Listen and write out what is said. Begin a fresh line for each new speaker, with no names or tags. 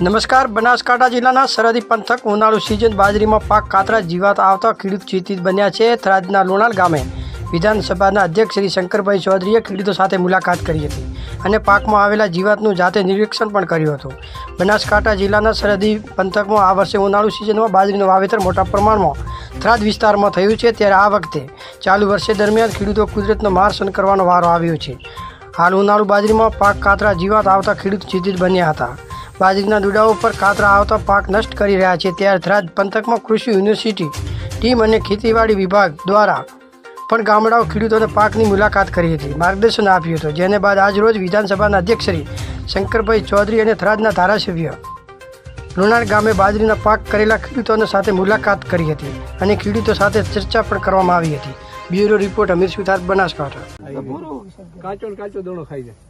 નમસ્કાર, બનાસકાંઠા જિલ્લાના સરહદી પંથક ઉનાળુ સિઝન બાજરીમાં પાક કાતરા જીવાત આવતા ખેડૂત ચિંતિત બન્યા છે. થરાદના લોણાલ ગામે વિધાનસભાના અધ્યક્ષ શ્રી શંકરભાઈ ચૌધરીએ ખેડૂતો સાથે મુલાકાત કરી હતી અને પાકમાં આવેલા જીવાતનું જાતે નિરીક્ષણ પણ કર્યું હતું. બનાસકાંઠા જિલ્લાના સરહદી પંથકમાં આ વર્ષે ઉનાળુ સિઝનમાં બાજરીનું વાવેતર મોટા પ્રમાણમાં થરાદ વિસ્તારમાં થયું છે. ત્યારે આ વખતે ચાલુ વર્ષે દરમિયાન ખેડૂતો કુદરતનો માર કરવાનો વારો આવ્યો છે. હાલ ઉનાળુ બાજરીમાં પાક કાતરા જીવાત આવતા ખેડૂત ચિંતિત બન્યા હતા. બાજરીના દુડાઓ પર ખાતરા આવતા પાક નષ્ટ કરી રહ્યા છે. ત્યારે થરાદ પંથકમાં કૃષિ યુનિવર્સિટી ટીમ અને ખેતીવાડી વિભાગ દ્વારા પણ ગામડાઓ ખેડૂતોને પાકની મુલાકાત કરી હતી. માર્ગદર્શન આપ્યું હતું, જેને બાદ આજરોજ વિધાનસભાના અધ્યક્ષ શ્રી શંકરભાઈ ચૌધરી અને થરાદના ધારાસભ્ય લુણાર ગામે બાજરીના પાક કરેલા ખેડૂતોને સાથે મુલાકાત કરી હતી અને ખેડૂતો સાથે ચર્ચા પણ કરવામાં આવી હતી. Bureau report Amir Suthar Banaskantha.
કાચો કાચો દોડો ખાઈ જાય.